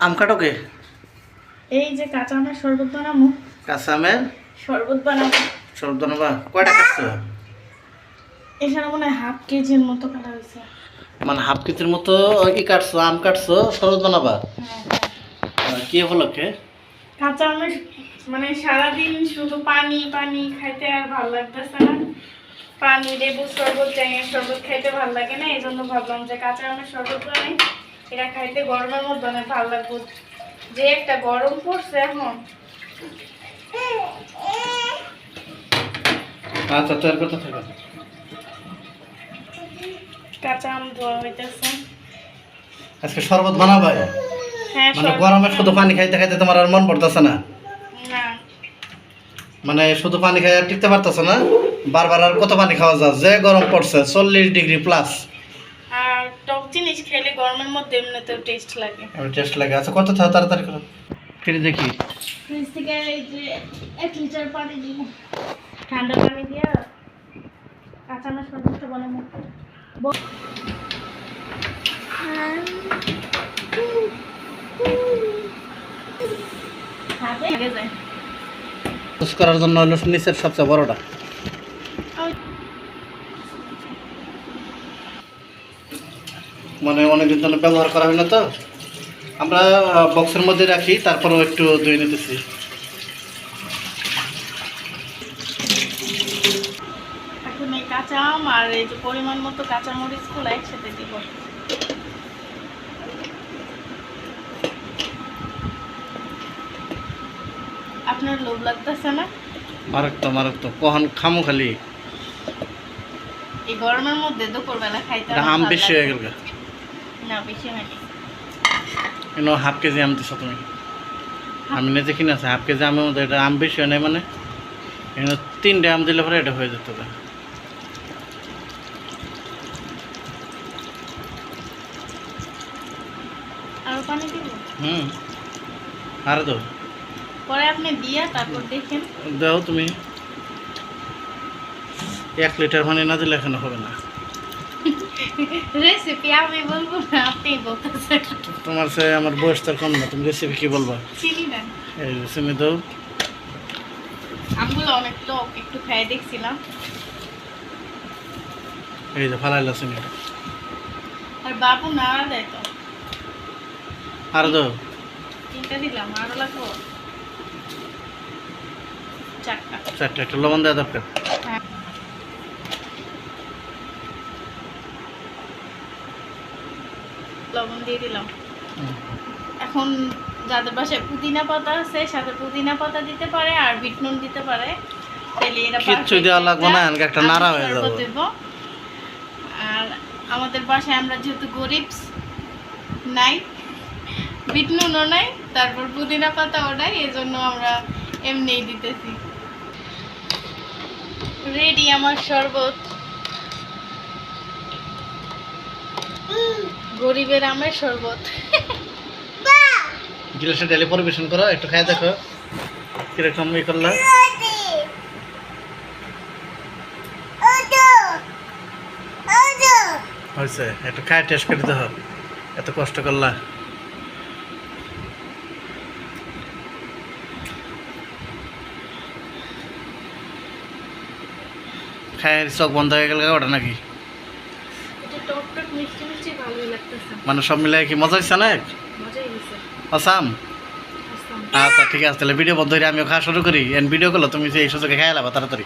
আম কাটোকে এই যে কাঁচা আমের শরবত বানাবো। কাঁচা আমের? শরবত বানাবো। শরবত বানাবা? কয়টা কাটছো? এখানে মনে হয় হাফ কেজির মতো কাটা হয়েছে। মানে হাফ কেজির মতো কি কাটছো? আম কাটছো? শরবত বানাবা? হ্যাঁ। কি উপলক্ষে? কাঁচা আমের মানে সারাদিন শুধু পানি পানি খাইতে আর ভালো লাগতেছে না। পানি লেবু শরবত ট্যাঙের শরবত খাইতে ভালো লাগে না। এই জন্য ভাবলাম যে কাঁচা আমের শরবত বানাই। এটা খাইতে গরমের মধ্যে অনেক ভালো লাগবে। যে একটা গরম পড়ছে এখন। আচ্ছা তোর কথা থাকো। কাঁচা আম ধোয়া হইতেছে। আজকে শরবত বানাবা? হ্যাঁ মানে গরমে শুধু পানি খাইতে খাইতে তোমার আর মন পড়তেছে না? মানে শুধু পানি খাই আর টিকতে পারতেছে না? বারবার আর কত পানি খাওয়া যায়? যে গরম পড়ছে চল্লিশ ডিগ্রি প্লাস জিনিস খেলে গরমের মধ্যে এমনিতেও টেস্ট লাগে। টেস্ট লাগে। আচ্ছা কত থাও তাড়াতাড়ি করো। ফিরে দেখি। ফ্রিজ থেকে এই যে এক লিটার পানি দিব। ঠান্ডা পানি দিয়া কাঁচা মাছ শরবতটা বানাবো ব- হাতে লেগে যায়। ইউজ করার জন্য হলো নিচের সবচেয়ে বড়টা। মানে অনেকদিন জন্য ব্যবহার করা হয় না তো। আমরা বক্সের মধ্যে রাখি তারপরেও একটু ধুয়ে নিতেছি। এখন এই কাঁচা আম আর এই যে পরিমাণ মতো কাঁচা মরিচগুলো একসাথে দিব। আপনার লোভ লাগতেছে না? মারাত্মক মারাত্মক কখন খামো খালি। এই গরমের মধ্যে দুপুরবেলা খাইতে আম বেশি হয়ে গেল না বেশি হয়নি। এনে হাফ কেজি আম দিছ তুমি। আমি নিজে কিনে আছে হাফ কেজি আমের মধ্যে এটা আম বেশি হয় নাই মানে। এখানে তিনটে আম দিলে পরে এটা হয়ে যেত আর পানি দিব? হুম। আর তো পরে আপনি দিয়া তারপর দেখেন। দাও তুমি। এক লিটার পানি না দিলে এখানে হবে না। রেসিপি আমি বলব না আপনি বলতেছেন। তোমার সে আমার বয়স তো কম না তুমি রেসিপি কি বলবা? চিনি না এই রেসিপি দাও। আমগুলো অনেক টক একটু খাই দেখছিলাম। এই যে ফালাইলা আর বাবু নাড়া দেয় তো। আর দাও। তিনটা দিলাম আরও লাগবো। চারটা। চারটা একটু লবণ দেওয়া দরকার। লবণ দিয়ে দিলাম। এখন যাদের বাসায় পুদিনা পাতা আছে সাথে পুদিনা পাতা দিতে পারে আর বিট নুন দিতে পারে তাহলে এটা কিচ্ছু দেওয়া লাগবে না, একটা একটা নাড়া হয়ে যাবে। আর আমাদের বাসায় আমরা যেহেতু গরিব নাই বিট নুনও নাই তারপর পুদিনা পাতাও নাই এই জন্য আমরা এমনিই দিতেছি। রেডি আমার শরবত। গরিবের আমের শরবত। গিলাসে ডেলি পরিবেশন করো, একটু খাই দেখো। কীরকম ই করলা? হয়েছে, একটু খাই টেস্ট করে দিতে এত কষ্ট করলা। খায়ের চোখ বন্ধ হয়ে গেল ওটা নাকি এটা টক টক মিষ্টি মিষ্টি ভালোই লাগতেছে মানে সব মিলে কি মজা হয়েছে না এক গেছে আসাম? আচ্ছা ঠিক আছে তাহলে ভিডিও বন্ধ আমি আমিও খাওয়া শুরু করি। এন্ড ভিডিও করল তুমি এই সুযোগে খাই লাবা তাড়াতাড়ি।